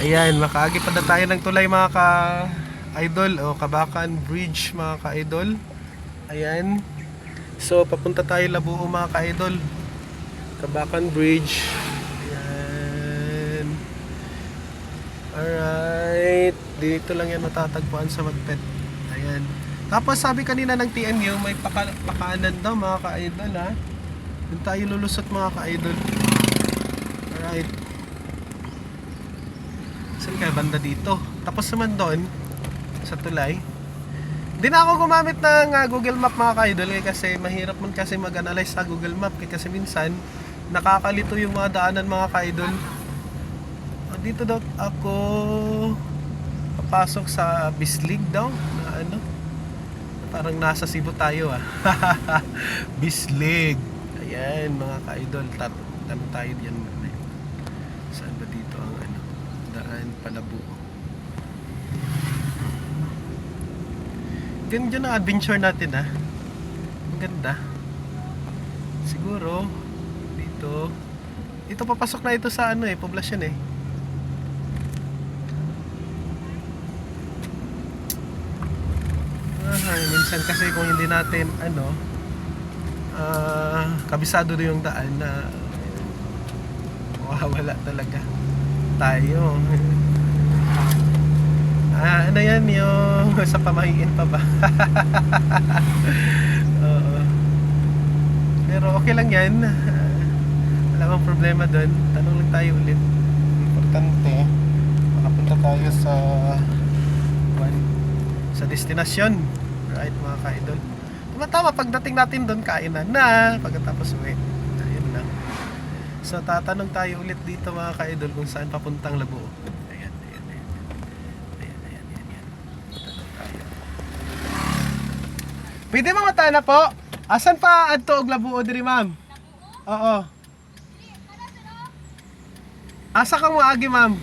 Ayan, makaagi pa na tayo ng tulay mga ka-idol o Kabakan Bridge mga ka-idol. Ayan. So, papunta tayo Labuo mga ka-idol. Kabakan Bridge. Ayan. Alright. Dito lang yan matatagpuan sa Magpet. Ayan. Tapos sabi kanina ng TNU, may paka pakanan daw mga ka-idol ha. Doon tayo lulusot mga ka-idol. Alright. Saan kaya banda dito? Tapos naman doon, sa tulay. Hindi na ako gumamit ng ah, Google Map mga ka-idol eh, kasi mahirap man kasi mag-analyze sa Google Map eh, kasi minsan nakakalito yung mga daanan mga ka-idol. Ah, dito daw ako papasok sa Bislig daw na ano parang nasa Cebu tayo ah Bislig ayan mga ka-idol tat ano tayo diyan saan ba dito ang ano daan palabuo ganda ng adventure natin ah. Ang ganda. Siguro dito. Ito papasok na ito sa ano eh poblasyon eh. Ah, minsan kasi kung hindi natin ano ah kabisado na yung daan na mawawala talaga tayo. Ah, ano yan yung sa pamahiin pa ba? Oo. Pero okay lang yan. Wala bang problema doon. Tanong lang tayo ulit. Importante, makapunta tayo sa sa destinasyon. Right, mga ka-idol. Tama-tama, pagdating natin doon, kainan na. Pagkatapos uwi. Ayun lang. So, tatanong tayo ulit dito mga ka-idol kung saan papuntang Labuo. Ayan, ayan, ayan. Ayan, ayan, ayan, ayan. Tatanong tayo. Pwede mga tana po? Asan pa adto og Labuo diri, ma'am? Oo. Asa kang maagi, ma'am?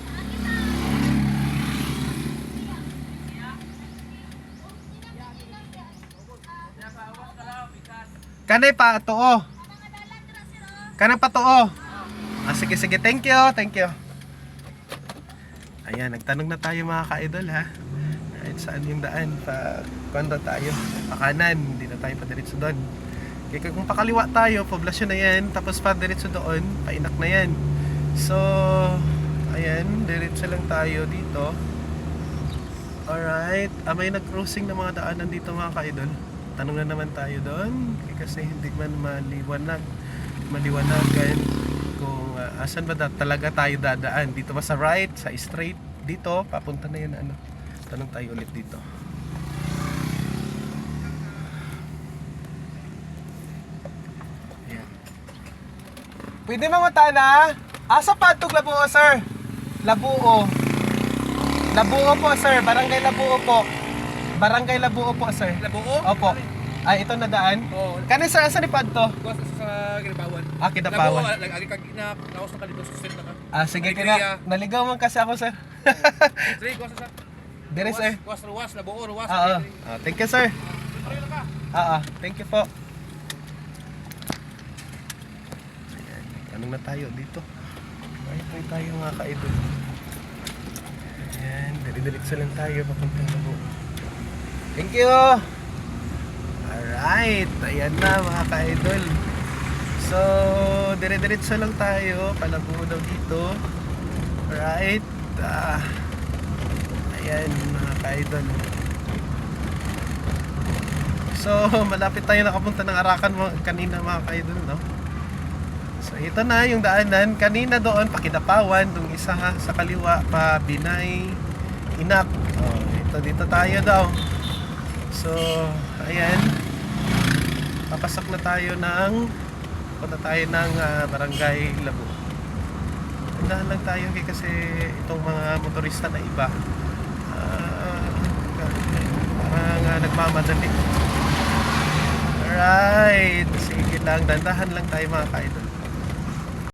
Kanay pa tuo. Kanay pa tuo. Ah, sige sige, thank you, thank you. Ayan, nagtanong na tayo mga ka-idol ha. Kahit saan yung daan pa kwento tayo. Pakanan, hindi na tayo padiretso doon. Kaya kung pakaliwa tayo, poblasyon na yan, tapos pa diretso doon, painak na yan. So, ayan, diretso lang tayo dito. Alright, ah, may nag-crossing na mga daanan dito mga ka-idol. Tanong na naman tayo doon kasi hindi man maliwanag maliwanagan kung ah, asan ba talaga tayo dadaan dito ba sa right sa straight dito papunta na yun ano tanong tayo ulit dito Ayan. pwede mga tana asa pa itong labuo sir labuo labuo po sir barangay labuo po barangay labuo po sir Labuo? Opo. Ay, ito na daan. Oo. Kani sir, asa ni Padto? Kuha sa, sa Ginabawan. Ah, Kidapawan. Labuo, ag- agi kag na naos na kadito sa senta ka. Ah, sige kina. Naligaw man kasi ako, sir. Dre, kuha sa sa. Dire, sir. Sa ruwas, Labuo, ruwas. Oo. Dre, Ah, thank you, sir. Ah, ah, thank you po. Ayan, tanong na tayo dito. Ay, tayo tayo mga ka-idol. Ayan, dali-diretso lang tayo papuntang labo. Thank you! Alright, ayan na mga ka-idol. So, dire-diretso lang tayo, palabo daw dito. Alright, ah, ayan mga ka-idol. So, malapit tayo nakapunta ng Arakan kanina mga ka-idol, no? So, ito na yung daanan. Kanina doon, Pakidapawan, dong isa ha, sa kaliwa, pa Binay, Inak. Oh, ito, dito tayo daw. So, ayan. Papasok na tayo ng punta tayo ng ah, Barangay Labo. Tindahan lang tayo kasi itong mga motorista na iba ah, parang ah, nagmamadali. Alright, sige lang, dandahan lang tayo mga ka-idol.